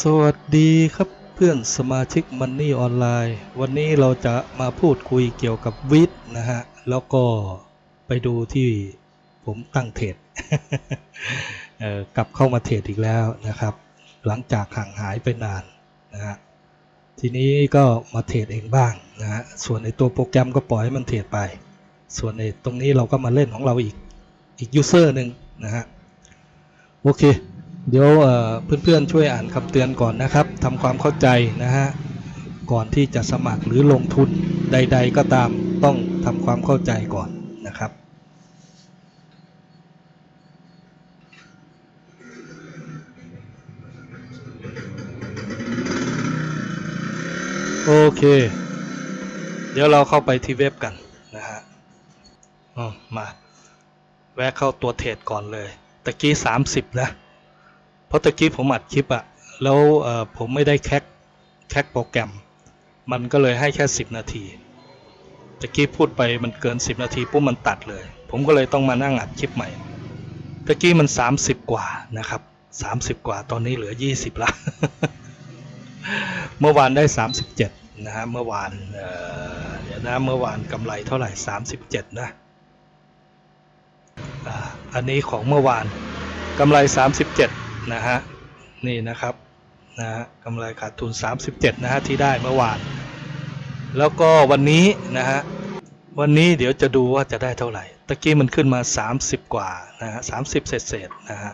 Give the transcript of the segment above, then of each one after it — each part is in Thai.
สวัสดีครับเพื่อนสมาชิกมันนี่ออนไลน์ วันนี้เราจะมาพูดคุยเกี่ยวกับวิทนะฮะ แล้วก็ไปดูที่ผมตั้งเทรดเอ่อกลับเข้ามาเทรดอีกแล้วนะครับ หลังจากห่างหายไปนานนะฮะทีนี้ก็มาเทรดเองบ้างนะฮะส่วนในตัวโปรแกรมก็ปล่อยให้มันเทรดไป ส่วนในตรงนี้เราก็มาเล่นของเราอีกอีกยูเซอร์หนึ่งนะฮะโอเค เดี๋ยวเพื่อนๆช่วยอ่านคำเตือนก่อนนะครับทำความเข้าใจนะฮะก่อนที่จะสมัครหรือลงทุนใด ๆ ก็ตามต้องทำความเข้าใจก่อนนะครับ โอเค เดี๋ยวเราเข้าไปที่เว็บกันนะฮะอ๋อมา แวะเข้าตัวเทรดก่อนเลยตะกี้ 30 นะ ราะตะกี้ผมอัดคลิปอะแล้วผมไม่ได้แคคแคคโปรแกรม มันก็เลยให้แค่ 10 นาทีตะกี้พูดไปมันเกิน 10 นาทีปุ๊บมันตัดเลย ผมก็เลยต้องมานั่งอัดคลิปใหม่ตะกี้มัน 30 กว่านะครับ 30 กว่าตอนนี้เหลือ 20 ละ เมื่อวานได้ 37 นะฮะเมื่อวานเดี๋ยวนะเมื่อวานกำไรเท่าไหร่ 37 นะอันนี้ของเมื่อวานกำไร 37 นะฮะนี่นะครับนะฮะกำไรขาดทุน 37 นะฮะที่ได้เมื่อวาน แล้วก็วันนี้นะฮะวันนี้เดี๋ยวจะดูว่าจะได้เท่าไหร่ตะกี้มันขึ้นมา 30 กว่านะฮะ30เศษเศษนะฮะ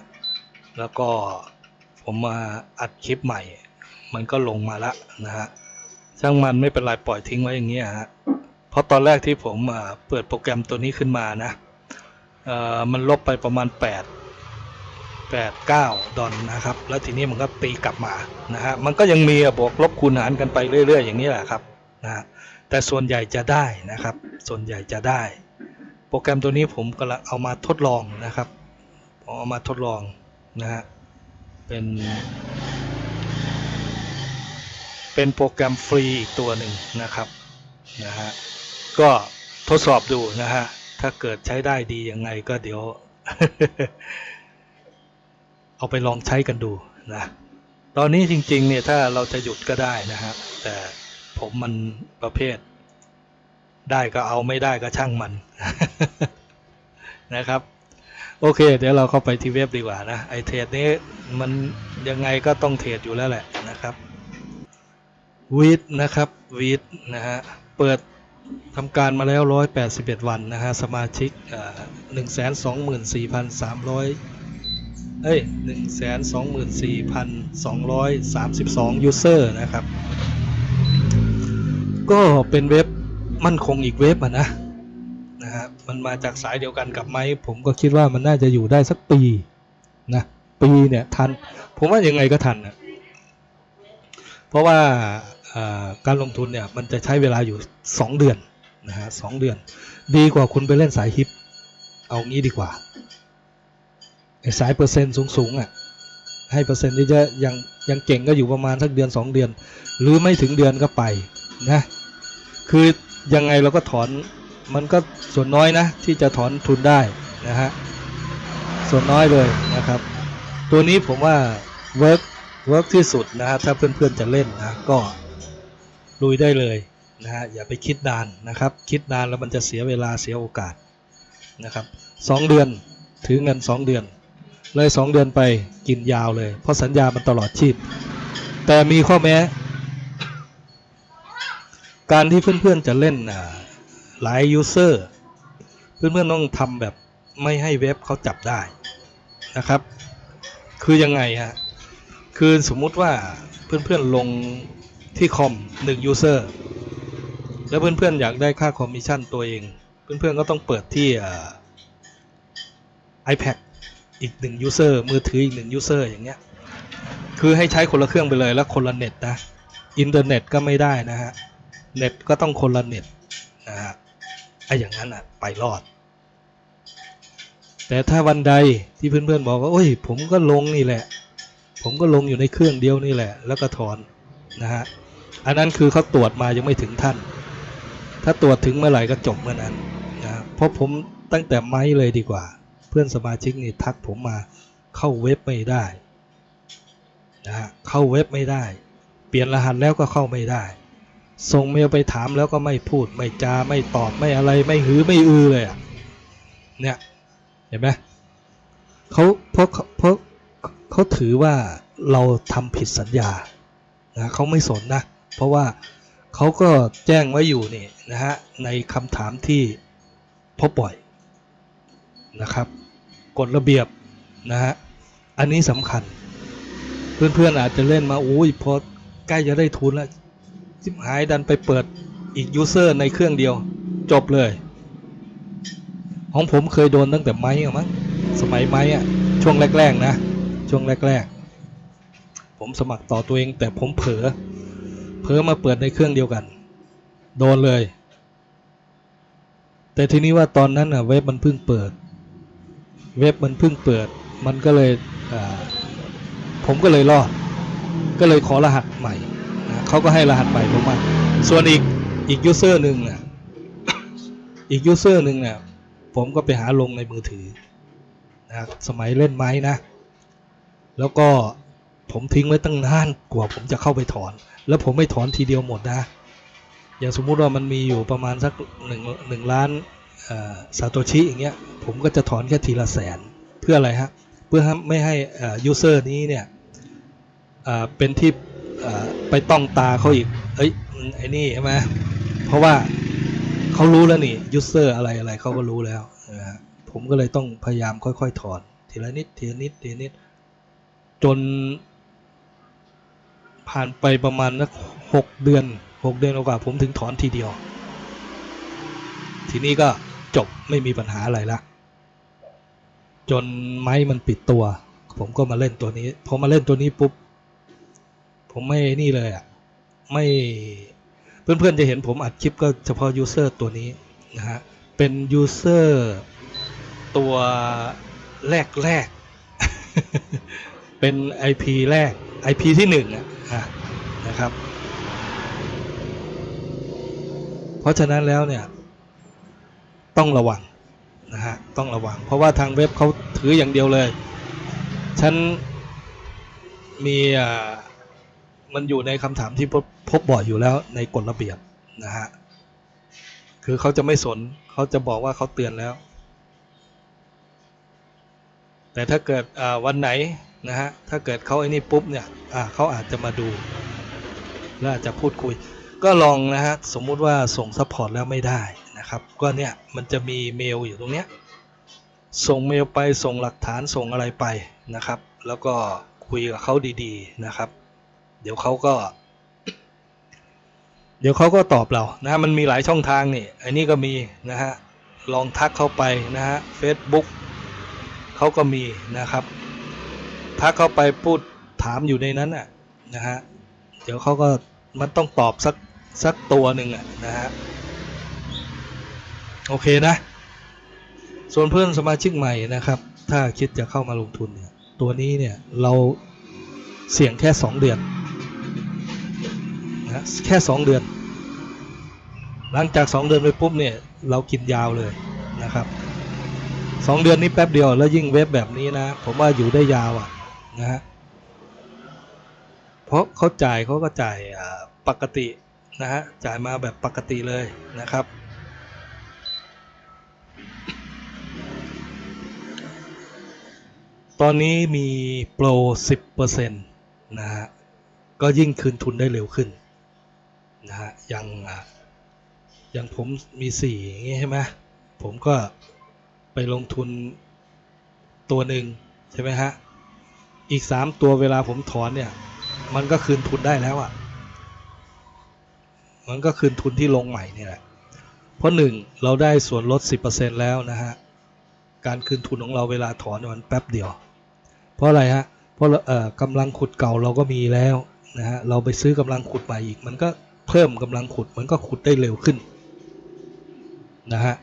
แล้วก็ผมมาอัดคลิปใหม่ มันก็ลงมาละนะฮะช่างมันไม่เป็นไรปล่อยทิ้งไว้อย่างเงี้ยฮะเพราะตอนแรกที่ผมอ่าเปิดโปรแกรมตัวนี้ขึ้นมานะเอ่อมันลบไปประมาณ 8 8 9 ดอลนะครับ แล้วทีนี้มันก็ตีกลับมานะฮะมันก็ยังมีอะบวกลบคูณหารกันไปเรื่อย ๆ อย่างนี้แหละครับนะแต่ส่วนใหญ่จะได้นะครับ ส่วนใหญ่จะได้ โปรแกรมตัวนี้ผมกำลังเอามาทดลองนะครับผมเอามาทดลองนะฮะเป็นเป็นโปรแกรมฟรีอีกตัวหนึ่งนะครับนะฮะก็ทดสอบดูนะฮะถ้าเกิดใช้ได้ดียังไงก็เดี๋ยว เอาไปลองใช้กันดูนะตอนนี้จริงๆเนี่ยถ้าเราจะหยุดก็ได้นะฮะแต่ผมมันประเภท ได้ก็เอาไม่ได้ก็ช่างมันนะครับ โอเค เดี๋ยวเราเข้าไปที่เว็บดีกว่านะไอเทรดนี้มันยังไงก็ต้องเทรดอยู่แล้วแหละนะครับวีดนะครับวีดนะฮะเปิดทำการมาแล้ว 181 วันนะฮะสมาชิก1 2 4 3 0 0 เอ้ยหนึ่งแสนสองหมื่นสี่พันสองร้อยสามสิบสองยูเซอร์นะครับ ก็เป็นเว็บมั่นคงอีกเว็บอะนะนะฮะมันมาจากสายเดียวกันกับไม้ผมก็คิดว่ามันน่าจะอยู่ได้สักปีนะปีเนี่ยทัน ผมว่ายังไงก็ทันนะเพราะว่าการลงทุนเนี่ยมันจะใช้เวลาอยู่ 2 เดือนนะฮะสองเดือน ดีกว่าคุณไปเล่นสายฮิป เอางี้ดีกว่า สายเปอร์เซ็นต์สูงๆอะให้เปอร์เซ็นต์ที่จะยังยังเก่งก็อยู่ประมาณสักเดือน 2 เดือน หรือไม่ถึงเดือนก็ไปนะคือยังไงเราก็ถอนมันก็ส่วนน้อยนะที่จะถอนทุนได้นะฮะส่วนน้อยเลยนะครับ ตัวนี้ผมว่าเวิร์กเวิร์กที่สุดนะฮะถ้าเพื่อนๆจะเล่นนะก็ลุยได้เลยนะฮะอย่าไปคิดนานนะครับ คิดนานแล้วมันจะเสียเวลาเสียโอกาสนะครับสองเดือนถือเงินสองเดือน เลยสองเดือนไปกินยาวเลย เพราะสัญญามันตลอดชีพ แต่มีข้อแม้ การที่เพื่อนๆจะเล่นหลายยูเซอร์เพื่อนๆต้องทำแบบไม่ให้เว็บเขาจับได้นะครับ คือยังไงฮะคือสมมุติว่าเพื่อนๆลงที่คอม1 user แล้วเพื่อนๆอยากได้ค่าคอมมิชชั่นตัวเอง เพื่อนๆก็ต้องเปิดที่ อ่า iPad อีก1 user มือถืออีก1 user อย่างเงี้ยคือให้ใช้คนละเครื่องไปเลยแล้วคนละเน็ตนะอินเทอร์เน็ตก็ไม่ได้นะฮะเน็ตก็ต้องคนละเน็ตนะฮะไอ้อย่างนั้นอะไปรอด แต่ถ้าวันใดที่เพื่อนๆบอกว่าโอ้ยผมก็ลงนี่แหละ ผมก็ลงอยู่ในเครื่องเดียวนี่แหละ แล้วก็ถอนนะฮะอันนั้นคือเขาตรวจมายังไม่ถึงท่าน ถ้าตรวจถึงเมื่อไหร่ก็จบเมื่อนั้นนะเพราะผมตั้งแต่ไม้เลยดีกว่า เพื่อนสมาชิกนี่ทักผมมาเข้าเว็บไม่ได้นะฮะเข้าเว็บไม่ได้ เปลี่ยนรหัสแล้วก็เข้าไม่ได้ส่งเมลไปถามแล้วก็ไม่พูดไม่จาไม่ตอบไม่อะไรไม่หือไม่อือเลยอะเนี่ยเห็นไหมเขาเพราะเพราะเขาถือว่าเราทำผิดสัญญานะเขาไม่สนนะ เพราะว่าเขาก็แจ้งไว้อยู่นี่นะฮะในคำถามที่พบบ่อยนะครับ กฎระเบียบนะฮะ อันนี้สำคัญ เพื่อนๆอาจจะเล่นมาโอ้ยพอใกล้จะได้ทุนแล้วจิบหายดันไปเปิดอีกยูเซอร์ในเครื่องเดียว จบเลย ของผมเคยโดนตั้งแต่ไม้อะมั้งสมัยไม้อะช่วงแรก ๆ นะ ช่วงแรก ๆ ผมสมัครต่อตัวเอง แต่ผมเผลอเผลอมาเปิดในเครื่องเดียวกัน โดนเลย แต่ทีนี้ว่าตอนนั้นอะเว็บมันเพิ่งเปิด เว็บมันเพิ่งเปิด มันก็เลยผมก็เลยรอด ก็เลยขอรหัสใหม่นะเขาก็ให้รหัสใหม่ผมมาส่วนอีกอีกยูเซอร์หนึ่งอะอีกยูเซอร์หนึ่งเนี่ยผมก็ไปหาลงในมือถือนะสมัยเล่นไม้นะ แล้วก็ผมทิ้งไว้ตั้งนานกว่าผมจะเข้าไปถอน แล้วผมไม่ถอนทีเดียวหมดนะ อย่างสมมุติว่ามันมีอยู่ประมาณสักหนึ่งหนึ่งล้าน ซาโตชิอย่างเงี้ยผมก็จะถอนแค่ทีละแสนเพื่ออะไรฮะเพื่อไม่ให้ยูเซอร์นี้เนี่ยเป็นที่ไปต้องตาเขาอีกเอ้ยไอ้นี่ใช่ไหมเพราะว่าเขารู้แล้วนี่ยูเซอร์อะไรอะไรเขาก็รู้แล้วนะฮะผมก็เลยต้องพยายามค่อยๆถอนทีละนิดทีละนิดทีละนิดจนผ่านไปประมาณสักหกเดือนหกเดือนกว่าผมถึงถอนทีเดียว ทีนี้ก็ จบไม่มีปัญหาอะไรละ จนไม้มันปิดตัว ผมก็มาเล่นตัวนี้พอมาเล่นตัวนี้ปุ๊บ ผมไม่นี่เลยอะ ไม่เพื่อนๆจะเห็นผมอัดคลิปก็เฉพาะยูเซอร์ตัวนี้นะฮะ เป็นยูเซอร์ตัวแรกแรก เป็น IP แรก IP ที่หนึ่งอะนะครับ เพราะฉะนั้นแล้วเนี่ย ต้องระวังนะฮะต้องระวัง เพราะว่าทางเว็บเขาถืออย่างเดียวเลย ฉันมีอ่ามันอยู่ในคำถามที่พบพบบ่อยอยู่แล้วในกฎระเบียบนะฮะคือเขาจะไม่สนเขาจะบอกว่าเขาเตือนแล้ว แต่ถ้าเกิดอ่าวันไหนนะฮะถ้าเกิดเขาไอ้นี่ปุ๊บเนี่ยอ่าเขาอาจจะมาดูแล้วอาจจะพูดคุย ก็ลองนะฮะสมมุติว่าส่งซัพพอร์ตแล้วไม่ได้ นะครับ ก็เนี่ยมันจะมีเมลอยู่ตรงเนี้ยส่งเมลไปส่งหลักฐานส่งอะไรไปนะครับ แล้วก็คุยกับเขาดีๆนะครับ เดี๋ยวเขาก็ เดี๋ยวเขาก็ตอบเรานะมันมีหลายช่องทางนี่อันนี้ก็มีนะฮะลองทักเข้าไปนะฮะ Facebook เขาก็มีนะครับ ทักเข้าไปพูดถามอยู่ในนั้นน่ะนะฮะเดี๋ยวเขาก็มันต้องตอบสักสักตัวหนึ่งอะนะฮะ โอเคนะ ส่วนเพื่อนสมาชิกใหม่นะครับ ถ้าคิดจะเข้ามาลงทุนเนี่ย ตัวนี้เนี่ยเราเสี่ยงแค่ 2 เดือนนะแค่ 2 เดือน หลังจาก 2 เดือนไปปุ๊บเนี่ยเรากินยาวเลยนะครับ 2 เดือนนี้แป๊บเดียวแล้วยิ่งเว็บแบบนี้นะ ผมว่าอยู่ได้ยาวอะนะฮะเพราะเขาจ่ายเขาก็จ่ายปกตินะฮะจ่ายมาแบบปกติเลยนะครับ ตอนนี้มีโปร 10%นะฮะ ก็ยิ่งคืนทุนได้เร็วขึ้นนะฮะ อย่างอย่างผมมี 4 อย่างงี้ใช่ไหมผมก็ไปลงทุนตัวหนึ่งใช่ไหมฮะ อีก 3 ตัวเวลาผมถอนเนี่ย มันก็คืนทุนได้แล้วอะ มันก็คืนทุนที่ลงใหม่นี่แหละ เพราะหนึ่งเราได้ส่วนลด 10%แล้วนะฮะ การคืนทุนของเราเวลาถอนมันแป๊บเดียว เพราะอะไรฮะเพราะเอ่อกำลังขุดเก่าเราก็มีแล้วนะฮะเราไปซื้อกำลังขุดใหม่อีก มันก็เพิ่มกำลังขุดมันก็ขุดได้เร็วขึ้นนะฮะ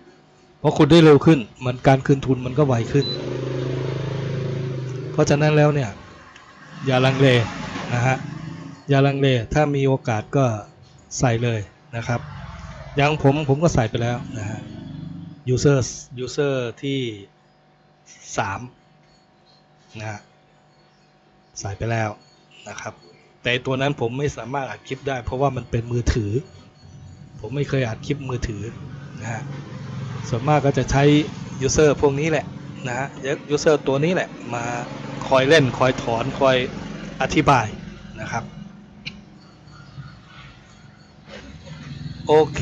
เพอขุดได้เร็วขึ้น มันการคืนทุนมันก็ไวขึ้น เพราะฉะนั้นแล้วเนี่ยอย่าลังเลนะฮะอย่าลังเลถ้ามีโอกาสก็ใส่เลยนะครับอย่างผมผมก็ใส่ไปแล้วนะฮะ user user ที่สามนะฮะ ใส่ไปแล้วนะครับ แต่ตัวนั้นผมไม่สามารถอัดคลิปได้ เพราะว่ามันเป็นมือถือ ผมไม่เคยอัดคลิปมือถือนะฮะส่วนมากก็จะใช้ยูเซอร์พวกนี้แหละนะฮะยูเซอร์ตัวนี้แหละมาคอยเล่นคอยถอนคอยอธิบายนะครับ โอเค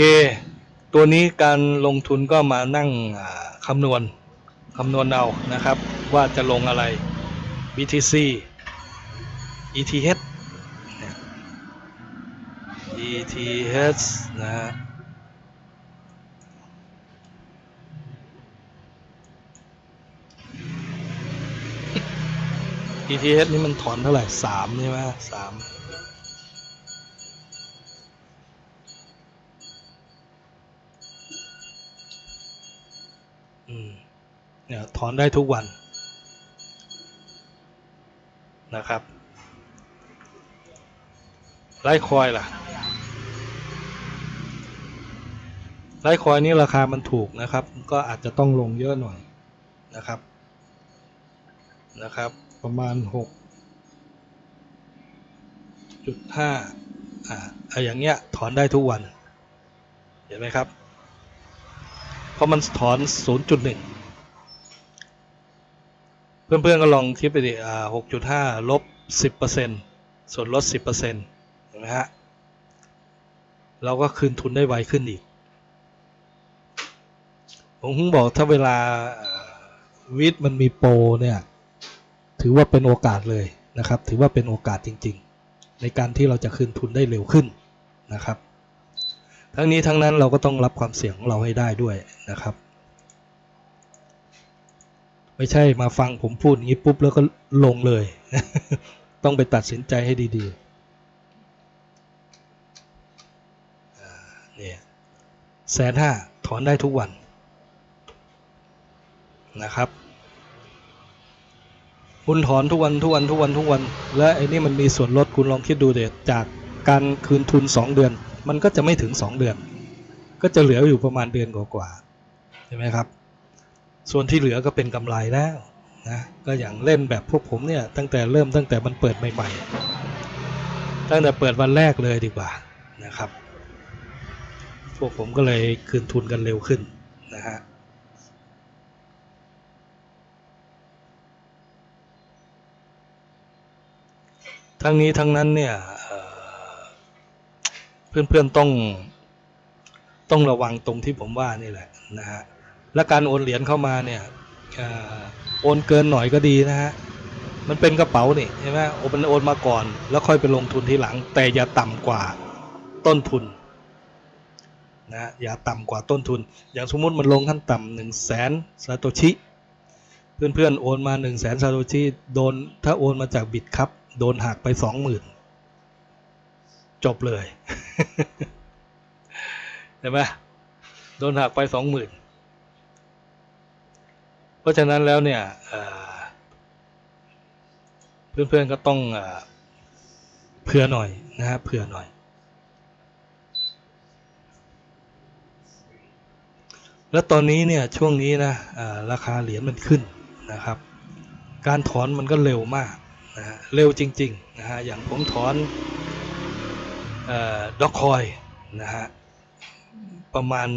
ตัวนี้การลงทุนก็มานั่งคำนวณคำนวณเอานะครับ ว่าจะลงอะไร BTC ETH เนี่ย ETH นะฮะ ETH นี่มันถอนเท่าไหร่สามใช่ไหมสามอืมเนี่ยถอนได้ทุกวันนะครับ ไลคอยล่ะไลคอยนี่ราคามันถูกนะครับ ก็อาจจะต้องลงเยอะหน่อยนะครับนะครับ ประมาณหกจุดห้าอ่าออย่างเงี้ยถอนได้ทุกวัน เห็นไหมครับ เพราะมันถอน 0.1 เพื่อนๆก็ลองคิดไปดิอ่า6.5 ลบ 10%ส่วนลด 10%เห็นไหมฮะเราก็คืนทุนได้ไวขึ้นอีก ผมเพิ่งบอกถ้าเวลาอ่าวิทย์มันมีโปรเนี่ย ถือว่าเป็นโอกาสเลยนะครับ ถือว่าเป็นโอกาสจริง ๆ ในการที่เราจะคืนทุนได้เร็วขึ้นนะครับ ทั้งนี้ทั้งนั้นเราก็ต้องรับความเสี่ยงของเราให้ได้ด้วยนะครับ ไม่ใช่มาฟังผมพูดอย่างนี้ปุ๊บแล้วก็ลงเลย ต้องไปตัดสินใจให้ดี ๆอ่าเนี่ย แสนห้าถอนได้ทุกวันนะครับ คุณถอนทุกวันทุกวันทุกวันทุกวัน และไอ้นี่มันมีส่วนลดคุณลองคิดดูเด็ดจากการคืนทุน 2 เดือน มันก็จะไม่ถึง 2 เดือน ก็จะเหลืออยู่ประมาณเดือนกว่าๆใช่ไหมครับ ส่วนที่เหลือก็เป็นกำไรแล้วนะก็อย่างเล่นแบบพวกผมเนี่ยตั้งแต่เริ่มตั้งแต่มันเปิดใหม่ ๆ ตั้งแต่เปิดวันแรกเลยดีกว่านะครับ พวกผมก็เลยคืนทุนกันเร็วขึ้นนะฮะทั้งนี้ทั้งนั้นเนี่ยเพื่อนๆต้องต้องระวังตรงที่ผมว่านี่แหละนะฮะและการโอนเหรียญเข้ามาเนี่ยอโอนเกินหน่อยก็ดีนะฮะมันเป็นกระเป๋านี่ใช่ไหมโอนมันโอนมาก่อน แล้วค่อยไปลงทุนทีหลัง แต่อย่าต่ำกว่าต้นทุน นะอย่าต่ำกว่าต้นทุน อย่างสมมติมันลงขั้นต่ำหนึ่งแสนซาโตชิ เพื่อนๆ โอนมา1นึ่งแสนซาโตชิโดนถ้าโอนมาจากบิตครับ โดนหักไปสองหมื่นจบเลย เห็นไหมโดนหักไปสองหมื่นเพราะฉะนั้นแล้วเนี่ยเพื่อนๆก็ต้องเผื่อหน่อยนะฮะเผื่อหน่อย แล้วตอนนี้เนี่ยช่วงนี้นะราคาเหรียญมันขึ้นนะครับ การถอนมันก็เร็วมากนะฮะเร็วจริงๆนะฮะอย่างผมถอนด็อกคอยนะฮะประมาณ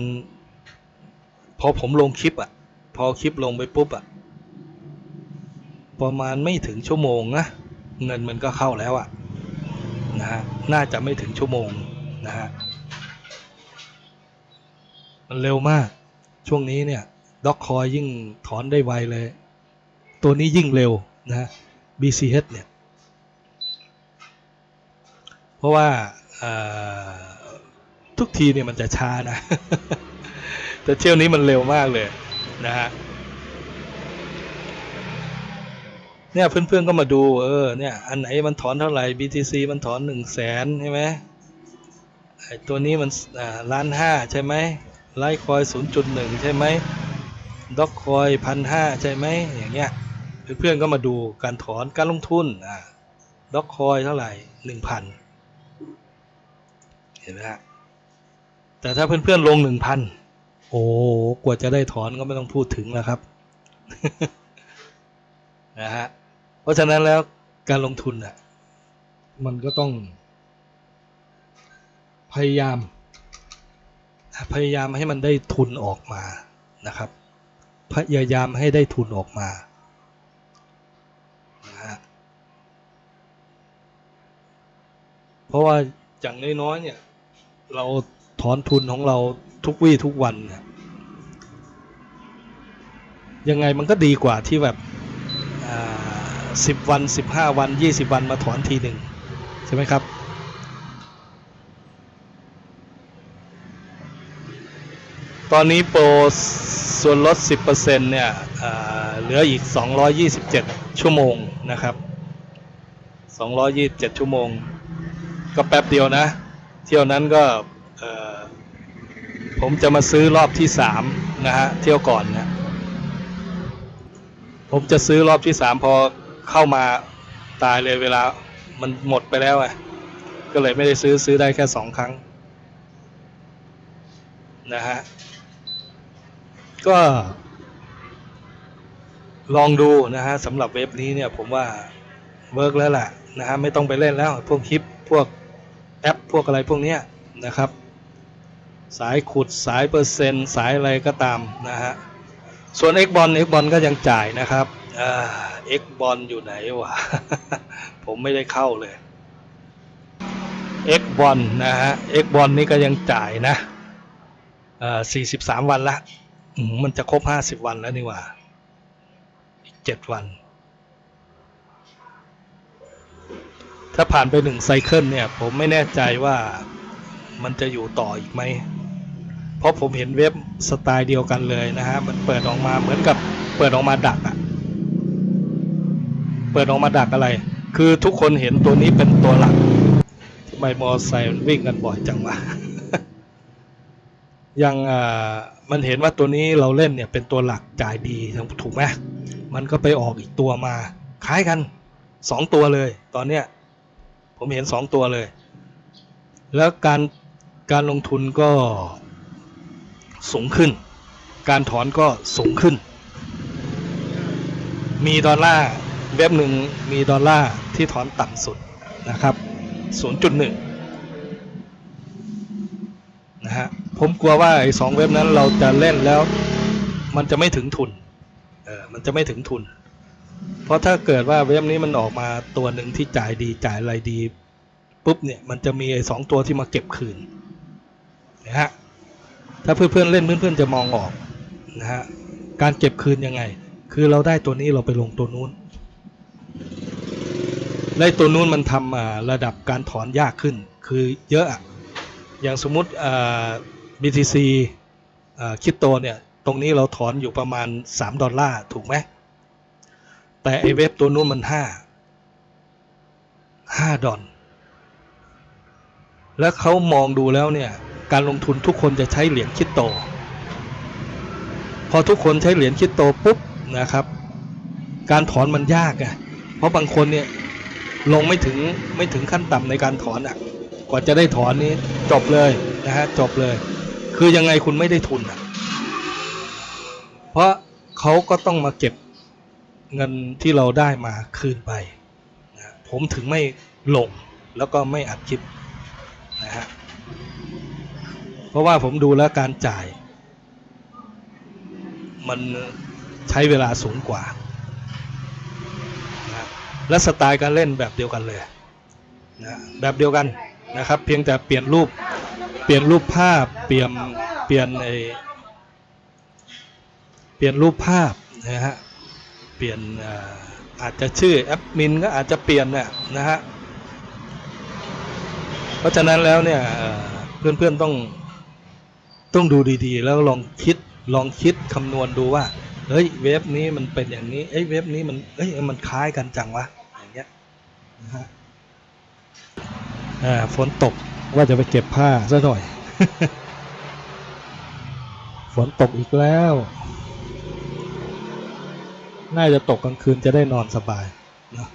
พอผมลงคลิปอะ่ะ พอคลิปลงไปปุ๊บอะ่ะ ประมาณไม่ถึงชั่วโมงนะเงินมันก็เข้าแล้วอะ่ะนะฮะน่าจะไม่ถึงชั่วโมงนะฮะมันเร็วมาก ช่วงนี้เนี่ยด็อกคอยยิ่งถอนได้ไวเลย ตัวนี้ยิ่งเร็วนะ BCH เนี่ย เพราะว่าทุกทีเนี่ยมันจะช้านะ แต่เที่ยวนี้มันเร็วมากเลยนะฮะเนี่ยเพื่อนๆก็มาดูเออเนี่ยอันไหนมันถอนเท่าไหร่ BTC มันถอนหนึ่งแสนใช่ไหมไอตัวนี้มันล้านห้าใช่ไหม ไลท์คอยศูนย์จุดหนึ่งใช่ไหมด็อกคอยพันห้าใช่ไหมอย่างเงี้ยเพื่อนๆก็มาดูการถอนการลงทุนอ่าด็อกคอยเท่าไหร่หนึ่งพันเห็นไหมฮะแต่ถ้าเพื่อนๆลงหนึ่งพันโอ้กว่าจะได้ถอนก็ไม่ต้องพูดถึงแล้วครับนะฮะเพราะฉะนั้นแล้วการลงทุนอะมันก็ต้องพยายาม พยายามให้มันได้ทุนออกมานะครับ พยายามให้ได้ทุนออกมานะฮะเพราะว่าอย่างน้อยๆเนี่ยเราถอนทุนของเราทุกวี่ทุกวันเนี่ยยังไงมันก็ดีกว่าที่แบบสิบวันสิบห้าวันยี่สิบวันมาถอนทีหนึ่งใช่ไหมครับ ตอนนี้โปรส่วนลด 10%เนี่ยเหลืออีก 227 ชั่วโมงนะครับ 227 ชั่วโมง ก็แป๊บเดียวนะ เที่ยวนั้นก็ผมจะมาซื้อรอบที่ 3 นะฮะ เที่ยวก่อนนะผมจะซื้อรอบที่ 3 พอเข้ามาตายเลยเวลามันหมดไปแล้วอะก็เลยไม่ได้ซื้อซื้อได้แค่ 2 ครั้งนะฮะ ก็ลองดูนะฮะสำหรับเว็บนี้เนี่ยผมว่าเวิร์กแล้วแหละนะฮะไม่ต้องไปเล่นแล้วพวกคลิปพวกแอปพวกอะไรพวกเนี้ยนะครับ สายขุดสายเปอร์เซ็นต์สายอะไรก็ตามนะฮะส่วน X บอล X บอลก็ยังจ่ายนะครับเอ่า X บอลอยู่ไหนวะ ผมไม่ได้เข้าเลย X บอลนะฮะ X บอลนี่ก็ยังจ่ายนะอ่อ43 วันละ มันจะครบห้าสิบวันแล้วนี่หว่า อีกเจ็ดวัน ถ้าผ่านไปหนึ่งไซเคิลเนี่ย ผมไม่แน่ใจว่ามันจะอยู่ต่ออีกไหม เพราะผมเห็นเว็บสไตล์เดียวกันเลยนะฮะ มันเปิดออกมาเหมือนกับเปิดออกมาดักอะเปิดออกมาดักอะไร คือทุกคนเห็นตัวนี้เป็นตัวหลักทำไมมอไซค์วิ่งกันบ่อยจังวะ ยังอ่ามันเห็นว่าตัวนี้เราเล่นเนี่ยเป็นตัวหลักจ่ายดีถูกไหมมันก็ไปออกอีกตัวมาคล้ายกันสองตัวเลย ตอนเนี้ยผมเห็นสองตัวเลย แล้วการการลงทุนก็สูงขึ้น การถอนก็สูงขึ้น มีดอลลาร์เว็บหนึ่งมีดอลลาร์ที่ถอนต่ำสุดนะครับ 0.1 นะฮะผมกลัวว่าไอ้สองเว็บนั้นเราจะเล่นแล้ว มันจะไม่ถึงทุนเออมันจะไม่ถึงทุน เพราะถ้าเกิดว่าเว็บนี้มันออกมาตัวหนึ่งที่จ่ายดีจ่ายอะไรดีปุ๊บเนี่ยมันจะมีไอ้สองตัวที่มาเก็บคืนนะฮะถ้าเพื่อนๆเล่นเพื่อนๆจะมองออกนะฮะการเก็บคืนยังไง คือเราได้ตัวนี้เราไปลงตัวนู้นได้ตัวนู้นมันทำระดับการถอนยากขึ้น คือเยอะ อย่างสมมุติ BTC อ่าคิดโตเนี่ย ตรงนี้เราถอนอยู่ประมาณ 3 ดอลลาร์ ถูกไหม แต่ไอเว็บตัวนู้นมัน 5 5 ดอลแล้วเขามองดูแล้วเนี่ย การลงทุนทุกคนจะใช้เหรียญคิดโต พอทุกคนใช้เหรียญคิดโตปุ๊บนะครับ การถอนมันยากไงเพราะบางคนเนี่ยลงไม่ถึงไม่ถึงขั้นต่ำในการถอนอะ กว่าจะได้ถอนนี้จบเลยนะฮะจบเลย คือยังไงคุณไม่ได้ทุนอะเพราะเขาก็ต้องมาเก็บเงินที่เราได้มาคืนไปนะผมถึงไม่ลงแล้วก็ไม่อัดคลิปนะฮะเพราะว่าผมดูแล้วการจ่าย มันใช้เวลาสูงกว่านะและสไตล์การเล่นแบบเดียวกันเลยนะแบบเดียวกัน นะครับ เพียงแต่เปลี่ยนรูป เปลี่ยนรูปภาพ เปลี่ยน เปลี่ยนไอเปลี่ยนรูปภาพนะฮะ เปลี่ยนอาจจะชื่อแอดมินก็อาจจะเปลี่ยนน่ะนะฮะ เพราะฉะนั้นแล้วเนี่ยเอ่อเพื่อนๆต้องต้องดูดีๆ แล้วลองคิดลองคิดคำนวณดูว่าเฮ้ยเว็บนี้มันเป็นอย่างนี้เอ้ยเว็บนี้มันเอ้ยมันคล้ายกันจังวะอย่างเงี้ยนะฮะ ฝนตกว่าจะไปเก็บผ้าซะหน่อย ฝนตกอีกแล้ว น่าจะตกกลางคืนจะได้นอนสบายนะ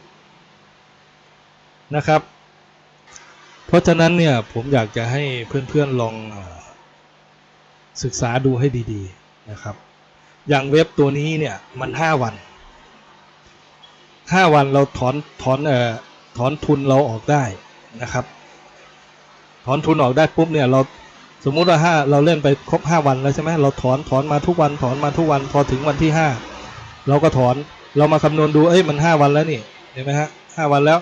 นะครับ เพราะฉะนั้นเนี่ยผมอยากจะให้เพื่อนๆลองศึกษาดูให้ดีๆนะครับ อย่างเว็บตัวนี้เนี่ยมันห้าวันห้าวันเราถอนถอนเอ่อถอนทุนเราออกได้ นะครับถอนทุนออกได้ปุ๊บเนี่ยเราสมมุติว่าห้าเราเล่นไปครบห้าวันแล้วใช่ไหมเราถอนถอนมาทุกวันถอนมาทุกวันพอถึงวันที่ห้าเราก็ถอนเรามาคำนวณดูเอ้ยมันห้าวันแล้วนี่เห็นไหมฮะห้าวันแล้ว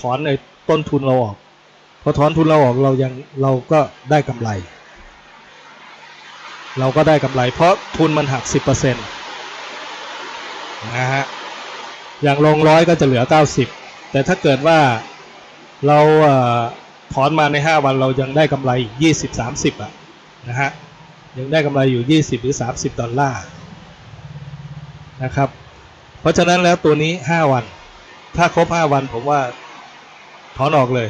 ถอนในต้นทุนเราออก พอถอนทุนเราออกเรายังเราก็ได้กำไร เราก็ได้กำไร เพราะทุนมันหักสิบเปอร์เซ็นต์นะฮะอย่างลงร้อยก็จะเหลือเก้าสิบแต่ถ้าเกิดว่า เราถอนมาใน 5 วันเรายังได้กำไรอีก 20 30อะนะฮะยังได้กำไรอยู่ 20 หรือ 30 ดอลลาร์นะครับ เพราะฉะนั้นแล้วตัวนี้ 5 วัน ถ้าครบ 5 วันผมว่าถอนออกเลย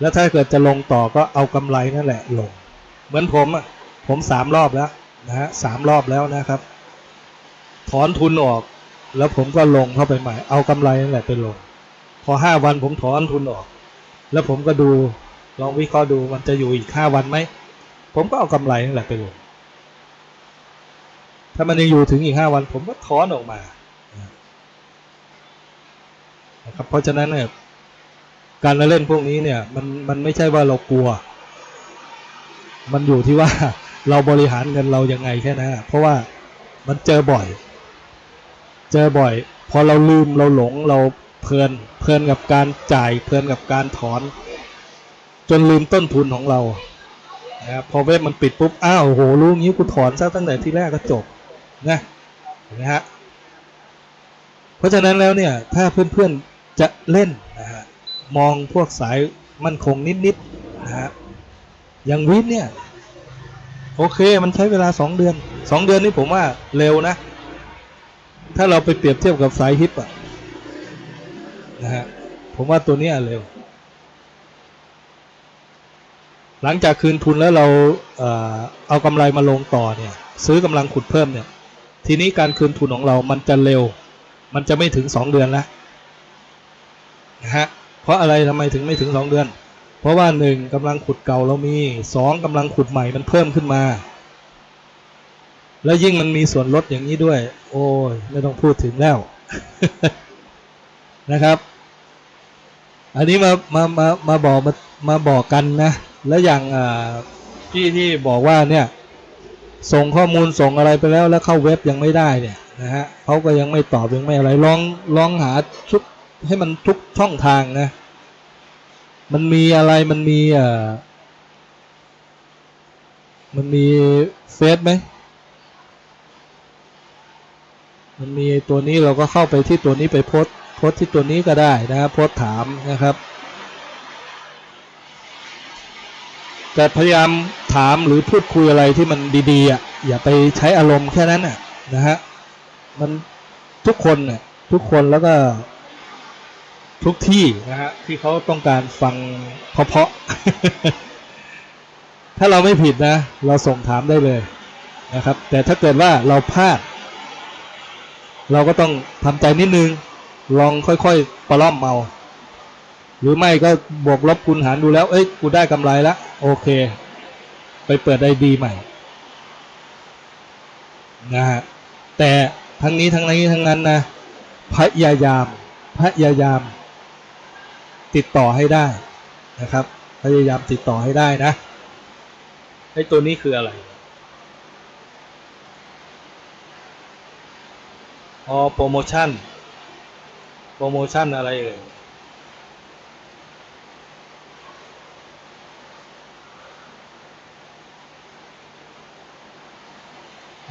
แล้วถ้าเกิดจะลงต่อก็เอากำไรนั่นแหละลง เหมือนผมอะผมสามรอบแล้วนะฮะสามรอบแล้วนะครับ ถอนทุนออก แล้วผมก็ลงเข้าไปใหม่ เอากำไรนั่นแหละไปลง อห้าวันผมถอนทุนออก แล้วผมก็ดูลองวิเคราะห์ดูมันจะอยู่อีกห้าวันไหม ผมก็เอากำไรนั่นแหละไปลงถ้ามันยังอยู่ถึงอีกห้าวัน ผมก็ถอนออกมานะครับเพราะฉะนั้นเนี่ยการเล่นพวกนี้เนี่ยมันมันไม่ใช่ว่าเรากลัว มันอยู่ที่ว่าเราบริหารเงินเรายังไงแค่นั้นเพราะว่ามันเจอบ่อย เจอบ่อย พอเราลืมเราหลงเรา เพลินเพลินกับการจ่ายเพลินกับการถอน จนลืมต้นทุนของเรานะครับพอเว็บมันปิดปุ๊บอ้าวโหรู้งี้กูถอนซะตั้งแต่ที่แรกก็จบนะเห็นไหมฮะเพราะฉะนั้นแล้วเนี่ยถ้าเพื่อนๆจะเล่นนะฮะมองพวกสายมั่นคงนิดๆนะฮะอย่างวิทเนี่ยโอเคมันใช้เวลาสองเดือนสองเดือนนี่ผมว่าเร็วนะ ถ้าเราไปเปรียบเทียบกับสายฮิปอะ นะฮะผมว่าตัวนี้เร็ว หลังจากคืนทุนแล้วเราเอ่อเอากำไรมาลงต่อเนี่ย ซื้อกำลังขุดเพิ่มเนี่ย ทีนี้การคืนทุนของเรามันจะเร็ว มันจะไม่ถึงสองเดือนแล้วนะฮะเพราะอะไรทำไมถึงไม่ถึงสองเดือน เพราะว่าหนึ่งกำลังขุดเก่าเรามีสองกำลังขุดใหม่มันเพิ่มขึ้นมาแล้วยิ่งมันมีส่วนลดอย่างนี้ด้วย โอ้ยไม่ต้องพูดถึงแล้ว นะครับ อันนี้มามามามาบอกมามาบอกกันนะ แล้วอย่างอ่าพี่ที่บอกว่าเนี่ยส่งข้อมูลส่งอะไรไปแล้วแล้วเข้าเว็บยังไม่ได้เนี่ยนะฮะเขาก็ยังไม่ตอบยังไม่อะไรลองลองหาชุดให้มันทุกช่องทางนะมันมีอะไรมันมีเอ่อมันมีเฟซไหมมันมีตัวนี้เราก็เข้าไปที่ตัวนี้ไปโพส โพสที่ตัวนี้ก็ได้นะครับโพสถามนะครับ แต่พยายามถามหรือพูดคุยอะไรที่มันดีๆอะอย่าไปใช้อารมณ์แค่นั้นอะนะฮะมันทุกคนน่ะทุกคนแล้วก็ทุกที่นะฮะที่เขาต้องการฟังเพาะๆถ้าเราไม่ผิดนะ เราส่งถามได้เลยนะครับ แต่ถ้าเกิดว่าเราพลาด เราก็ต้องทำใจนิดนึง ลองค่อยๆ ประล่อมเอา หรือไม่ก็บวกลบคูณหารดูแล้ว เอ้ย กูได้กำไรแล้ว โอเค ไปเปิดไอดีใหม่ นะฮะ แต่ทั้งนี้ทั้งนี้ทั้งนั้นนะ พยายาม พยายาม ติดต่อให้ได้นะครับ พยายามติดต่อให้ได้นะไอ้ตัวนี้คืออะไรอ๋อโปรโมชั่น โปรโมชั่นอะไรเอ่ย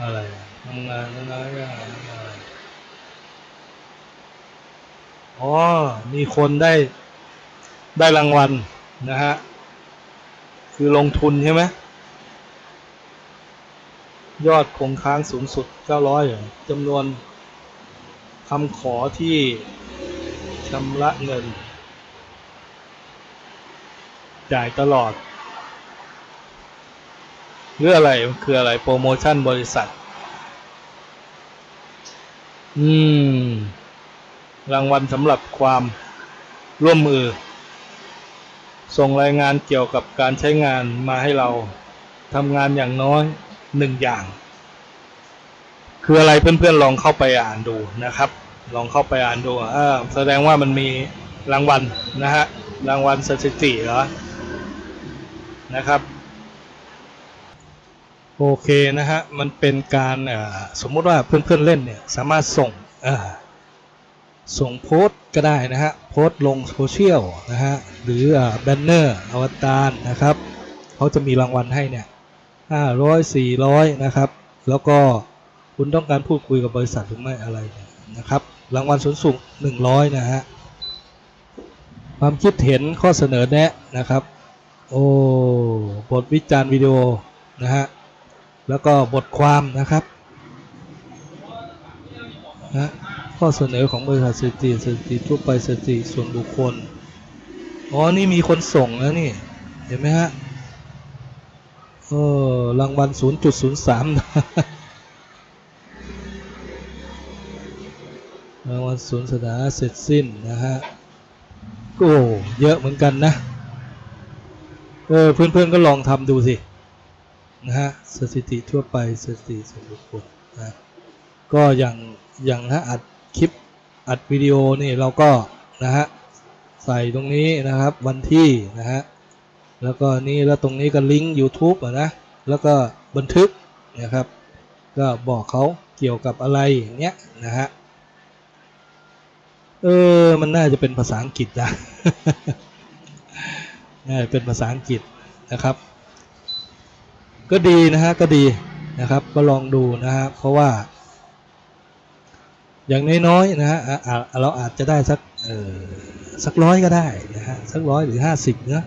อะไรทำงานทำงานทำงานทำงานอ๋อ มีคนได้ได้รางวัลนะฮะ คือลงทุนใช่ไหมยอดคงค้างสูงสุด 900จำนวนคำขอที่ ชำระเงิน จ่ายตลอดหรืออะไรมันคืออะไรโปรโมชั่นบริษัท อืม รางวัลสำหรับความร่วมมือ ส่งรายงานเกี่ยวกับการใช้งานมาให้เราทำงานอย่างน้อยหนึ่งอย่าง คืออะไรเพื่อนๆลองเข้าไปอ่านดูนะครับ ลองเข้าไปอ่านดูอ่าแสดงว่ามันมีรางวัลนะฮะ รางวัลสถิติเหรอ นะครับ โอเคนะฮะ มันเป็นการสมมุติว่าเพื่อนๆเล่นเนี่ย สามารถส่งส่งโพสต์ก็ได้นะฮะ โพสต์ลงโซเชียลนะฮะ หรือแบนเนอร์อวตารนะครับ เขาจะมีรางวัลให้เนี่ยห้าร้อยสี่ร้อยนะครับ แล้วก็คุณต้องการพูดคุยกับบริษัทหรือไม่อะไรนะครับ รางวัลสูงสุดหนึ่งร้อยนะฮะ ความคิดเห็นข้อเสนอแนะนะครับ โอ้บทวิจารณ์วิดีโอนะฮะ แล้วก็บทความนะครับนะข้อเสนอของบริษัทสถิติสถิติทั่วไปสถิติส่วนบุคคล อ๋อ นี่มีคนส่งแล้วนี่ เห็นไหมฮะ เออรางวัล 0.03 รางวัลศูนย์สถานะเสร็จสิ้นนะฮะโอ้เยอะเหมือนกันนะเออเพื่อนๆก็ลองทำดูสินะฮะสถิติทั่วไปสถิติส่วนบุคคลนะก็อย่างอย่างถ้าอัดคลิปอัดวิดีโอนี่เราก็นะฮะใส่ตรงนี้นะครับวันที่นะฮะแล้วก็นี่แล้วตรงนี้ก็ลิงก์ YouTube อะนะแล้วก็บันทึกนะครับ ก็บอกเขาเกี่ยวกับอะไรอย่างเงี้ยนะฮะ ออ มันน่าจะเป็นภาษาอังกฤษนะน่าจะเป็นภาษาอังกฤษนะครับ ก็ดีนะฮะก็ดีนะครับ ก็ลองดูนะฮะเพราะว่า อย่างน้อยๆนะฮะอะอะเราอาจจะได้สักเออสักร้อยก็ได้นะฮะสักร้อยหรือห้าสิบเนะ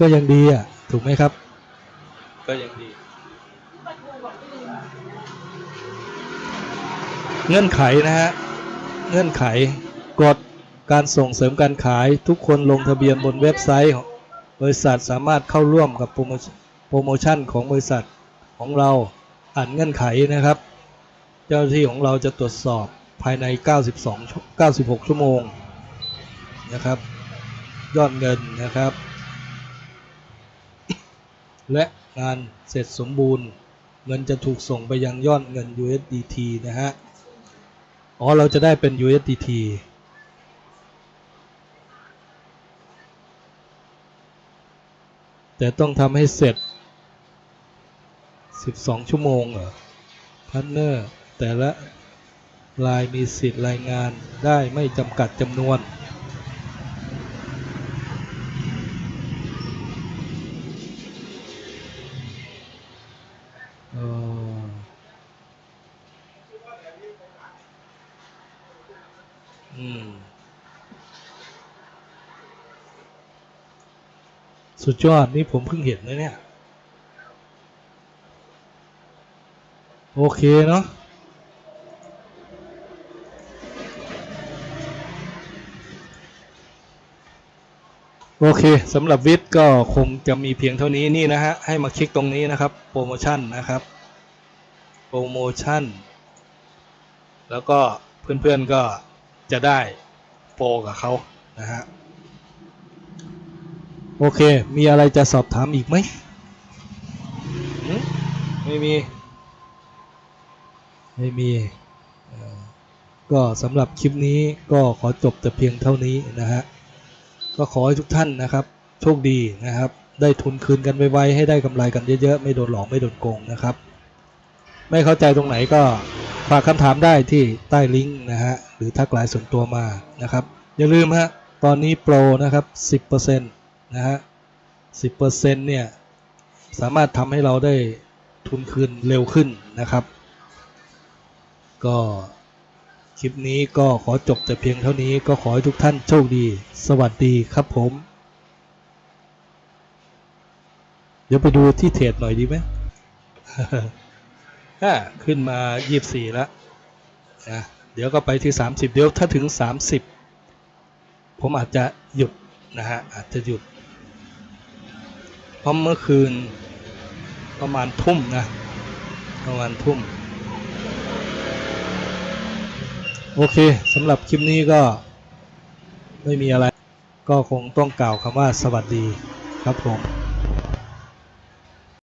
ก็ยังดีอะถูกไหมครับ ก็ยังดี เงื่อนไขนะฮะ เงื่อนไขกฎการส่งเสริมการขายทุกคนลงทะเบียนบนเว็บไซต์บริษัทสามารถเข้าร่วมกับโปรโมชั่นของบริษัทของเราอ่านเงื่อนไขนะครับ เจ้าหน้าที่ของเราจะตรวจสอบภายใน 92 96 ชั่วโมงนะครับ ยอดเงินนะครับ และงานเสร็จสมบูรณ์ เงินจะถูกส่งไปยังยอดเงิน USDT นะฮะ อ๋อ เราจะได้เป็น USDT แต่ต้องทำให้เสร็จ 12 ชั่วโมงเหรอพันเนอร์แต่ละลายมีสิทธิ์รายงานได้ไม่จำกัดจำนวน สุดยอดนี่ผมเพิ่งเห็นนะเนี่ย โอเคเนาะโอเคสำหรับวิทย์ก็คงจะมีเพียงเท่านี้นี่นะฮะ ให้มาคลิกตรงนี้นะครับ โปรโมชั่นนะครับ โปรโมชั่น แล้วก็เพื่อนๆก็จะได้โปรกับเขานะฮะ โอเค มีอะไรจะสอบถามอีกไหมหืมไม่มี ไม่มีเอ่อก็สำหรับคลิปนี้ก็ขอจบแต่เพียงเท่านี้นะฮะ ก็ขอให้ทุกท่านนะครับ โชคดีนะครับ ได้ทุนคืนกันไวๆให้ได้กำไรกันเยอะๆ ไม่โดนหลอกไม่โดนโกงนะครับ ไม่เข้าใจตรงไหนก็ฝากคำถามได้ที่ใต้ลิงก์นะฮะ หรือทักไลน์ส่วนตัวมานะครับ อย่าลืมฮะ ตอนนี้โปรนะครับ 10% นะฮะ10%เนี่ย สามารถทำให้เราได้ทุนคืนเร็วขึ้นนะครับ ก็คลิปนี้ก็ขอจบแต่เพียงเท่านี้ก็ขอให้ทุกท่านโชคดี สวัสดีครับผม เดี๋ยวไปดูที่เทรดหน่อยดีไหมอ่าขึ้นมา 24 แล้วนะเดี๋ยวก็ไปที่ 30 เดี๋ยวถ้าถึง 30 ผมอาจจะหยุดนะฮะอาจจะหยุด เพราะเมื่อคืนประมาณทุ่มนะ ประมาณทุ่ม โอเคสำหรับคลิปนี้ก็ไม่มีอะไร ก็คงต้องกล่าวคำว่าสวัสดีครับผม